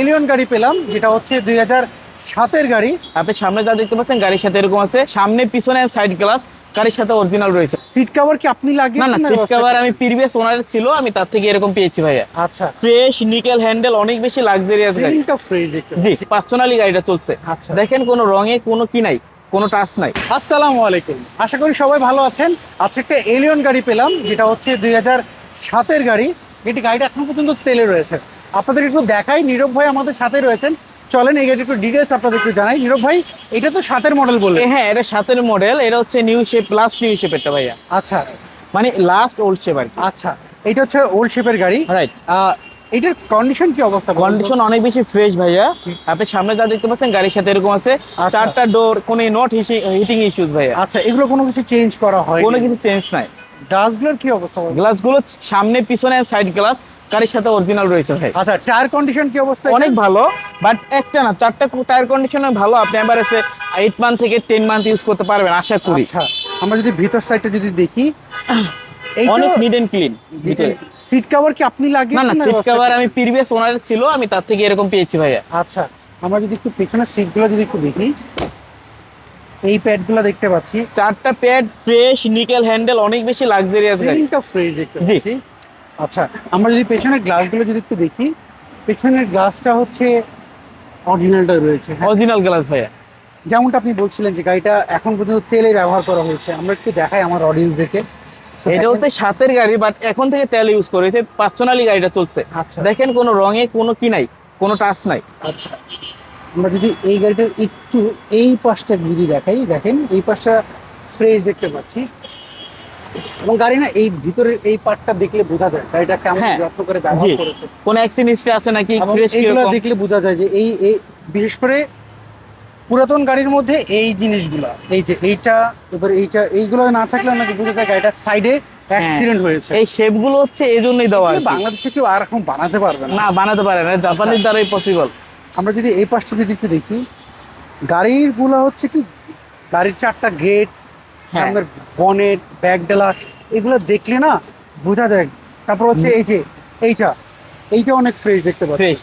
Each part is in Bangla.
এলিয়ন গাড়ি পেলাম যেটা হচ্ছে দুই হাজার সাতের গাড়ি। আপনি সামনে যা দেখতে পাচ্ছেন গাড়ির সাথে এরকম আছে। সামনে পিছনে সাইড গ্লাস গাড়ির সাথে অরিজিনাল রয়েছে। সিট কভার কি আপনি না লাগিয়েছেন না না সিট কভার আমি প্রিভিয়াস ছিল আমি তার থেকে এরকম পেয়েছি ভাইয়া। আচ্ছা। ফ্রেশ নিকেল হ্যান্ডেল অনেক বেশি লাক্সারিয়াস গাড়ি। ফ্রেশ দেখতে জি পার্সোনালি গাড়িটা চলছে। আচ্ছা। দেখেন কোনো রঙে কোনো কি নাই কোনো টাচ নাই। আসসালামু আলাইকুম। আশা করি সবাই ভালো আছেন। আজকে একটা এলিয়ন গাড়ি পেলাম যেটা হচ্ছে দুই হাজার সাতের গাড়ি। এটি গাড়িটা এখন পর্যন্ত তেলে রয়েছে। আপনাদের একটু দেখাই নীরব ভাই আমাদের সাথে রয়েছেন। চলেন এই একটু ডিটেলস আপনাদের একটু জানাই। নীরব ভাই এটা তো সাতের মডেল এ হ্যাঁ এটা সাতের মডেল এটা হচ্ছে new shape last new shape এটা ভাইয়া। আচ্ছা। মানে লাস্ট ওল্ড শেপ আর কি। আচ্ছা এটা হচ্ছে ওল্ড শেপের গাড়ি। রাইট এটার কন্ডিশন কি অবস্থা কন্ডিশন অনেক বেশি ফ্রেশ ভাইয়া। আপনি সামনে যা দেখতে পাচ্ছেন গাড়ির সাথে এরকম আছে। আচ্ছা। চারটা ডোর কোনো নট হিটিং ইস্যুস ভাইয়া। আচ্ছা এগুলো কোনো কিছু চেঞ্জ করা হয় কোনো কিছু চেঞ্জ নাই। ডাস্টগুলোর কি অবস্থা গ্লাসগুলো সামনে পিছনে সাইড গ্লাস গাড়ির সাথে অরিজিনাল রয়েছে ভাই। আচ্ছা টায়ার কন্ডিশন কি অবস্থা অনেক ভালো বাট একটা না চারটা টায়ার কন্ডিশনে ভালো আপনি এবার এসে এইট মান্থ থেকে টেন মান্থ ইউজ করতে পারবেন আশা করি। আচ্ছা আমরা যদি ভিতর সাইডটা যদি দেখি অনেক নিট এন্ড ক্লিন ভিতরে। সিট কভার কি আপনি লাগিয়েছেন না না সিট কভার আমি প্রিভিয়াস ওনার ছিল আমি তার থেকে এরকম পেয়েছি ভাইয়া। আচ্ছা আমরা যদি একটু পেছনের সিটগুলো যদি একটু দেখি এই প্যাডগুলো দেখতে পাচ্ছি। চারটা প্যাড ফ্রেশ নিকেল হ্যান্ডেল অনেক বেশি লাক্সারিয়াস সিলিংটা ফ্রেশ দেখতে। পাচ্ছি। আচ্ছা আমরা যদি পেছনের গ্লাসগুলো যদি একটু দেখি পেছনের গ্লাসটা হচ্ছে অরিজিনালটা রয়েছে হ্যাঁ। অরিজিনাল গ্লাস ভাইয়া। যেমনটা আপনি বলছিলেন যে গাড়িটা এখন পর্যন্ত তেলে ব্যবহার করা হয়েছে আমরা একটু দেখাই আমার অডিয়েন্সদেরকে এটা হচ্ছে সাতের গাড়ি বাট এখন থেকে তেল ইউজ করেছে পার্সোনালি গাড়িটা চলছে। আচ্ছা। দেখেন কোনো রঙে কোনো কি নাই কোনো টাচ নাই। আচ্ছা। আমরা যদি এই গাড়িটার একটু এই পাশটা যদি দেখাই দেখেন এই পাশটা ফ্রেশ দেখতে পাচ্ছি। এবং গাড়ি না এই ভিতরের এই পার্টটা দেখলে বোঝা যায় গাড়িটা কেমন হ্যাঁ, যত্ন করে ব্যবহার করেছে। কোনো অ্যাক্সিডেন্ট হিস্ট্রি আছে নাকি? ফ্রেশ কীরকম? দেখলে বোঝা যায় যে এই এই বিশেষ করে পুরাতন গাড়ির মধ্যে এই জিনিসগুলো এই যে এইটা এবার এইটা এইগুলো না থাকলে আমাকে বোঝা যায় গাড়িটার সাইডে অ্যাক্সিডেন্ট হয়েছে। এই শেপগুলো হচ্ছে এই জন্যই দেওয়া বাংলাদেশে কেউ আর এখন বানাতে পারবে না। না বানাতে পারে না জাপানির। দ্বারাই পসিবল আমরা যদি এই পাশটা যদি একটু দেখি গাড়িরগুলা হচ্ছে কি গাড়ির চারটা গেট হ্যাঁ। সামনের বনেট ব্যাগ ডেলা এগুলো দেখলে না বোঝা যায়। তারপর হচ্ছে এই যে এইটা এইটা অনেক ফ্রেশ দেখতে পাচ্ছি। ফ্রেশ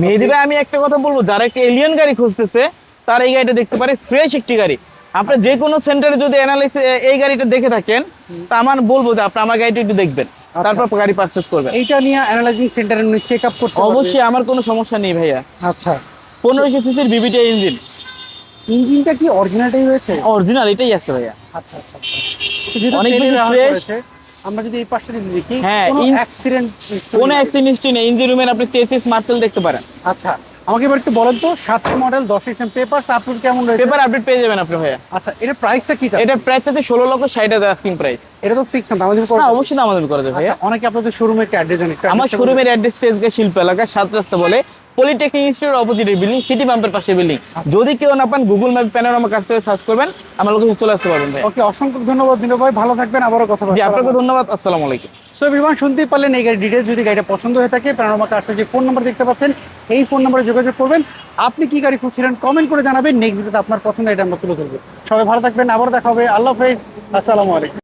মেহেদি ভাই আমি একটা কথা বলব যারা একটা এলিয়ান গাড়ি খুঁজতেছে তার এই গাড়িটা দেখতে পারে ফ্রেশ একটি গাড়ি। আপনি যে কোনো সেন্টারে যদি অ্যানালাইসিস এই গাড়িটা দেখে থাকেন তা আমার বলব যে আপনি আমার গাড়িটা একটু দেখবেন। আচ্ছা। তারপর গাড়ি পারচেস করবেন। এইটা নিয়ে অ্যানালাইজিং সেন্টারে চেক আপ করতে। অবশ্যই আমার কোনো সমস্যা নেই ভাইয়া। আচ্ছা। পনেরোশো সিসির বিবিটি ইঞ্জিন ইঞ্জিনটা কি অরিজিনালটাই রয়েছে? অরিজিনাল এটাই আছে ভাইয়া। আচ্ছা আচ্ছা আচ্ছা। অনেক। করেছে, আমরা যদি এই পাশটা যদি দেখি হ্যাঁ, কোনো অ্যাক্সিডেন্ট কোনো অ্যাক্সিডেন্ট হিস্ট্রি নেই। ইঞ্জিন রুমের আপনি চেসিস মার্সেল দেখতে পারেন। আচ্ছা। আমাকে এবার একটু বলেন তো সাতটি মডেল দশ এক্সএম পেপার আপডেট কেমন রয়েছে? পেপার আপডেট পেয়ে যাবেন আপনি ভাইয়া। আচ্ছা এটা প্রাইসটা কি এটা প্রাইস আছে ষোলো লক্ষ ষাট হাজার আস্কিং প্রাইস এটা তো ফিক্স না আমাদের করা অবশ্যই আমাদের করে দেবে ভাইয়া। আচ্ছা অনেকে আপনাদের শোরুমের অ্যাড্রেস আমার শোরুমের অ্যাড্রেস তেজগাঁ শিল্প এলাকা সাত রাস্তা বলে পলিটেকনিক ইনস্টিটিউট অপোজিটের বিল্ডিং সিটি পাম্পের পাশে বিল্ডিং যদি কেউ না পান গুগল ম্যাপ প্যানের আমার কাছ থেকে সার্চ করবেন আমার লোকেশন চলে আসতে পারবেন ভাই। ওকে অসংখ্য ধন্যবাদ দিন ভাই ভালো থাকবেন আবারও কথা জি আপনাকে ধন্যবাদ আসসালামু আলাইকুম। সো বিমান শুনতেই পারলেন এই গাড়ির ডিটেলস যদি গাড়িটা পছন্দ হয়ে থাকে প্যানোরামা কার্সের যে ফোন নাম্বার দেখতে পাচ্ছেন এই ফোন নাম্বারে যোগাযোগ করবেন। আপনি কি গাড়ি খুঁজছিলেন কমেন্ট করে জানাবেন নেক্সট ভিডিওতে আপনার পছন্দ এটা আমরা তুলে ধরবো। সবাই ভালো থাকবেন আবার দেখা হবে আল্লাহ হাফেজ আসসালামু আলাইকুম।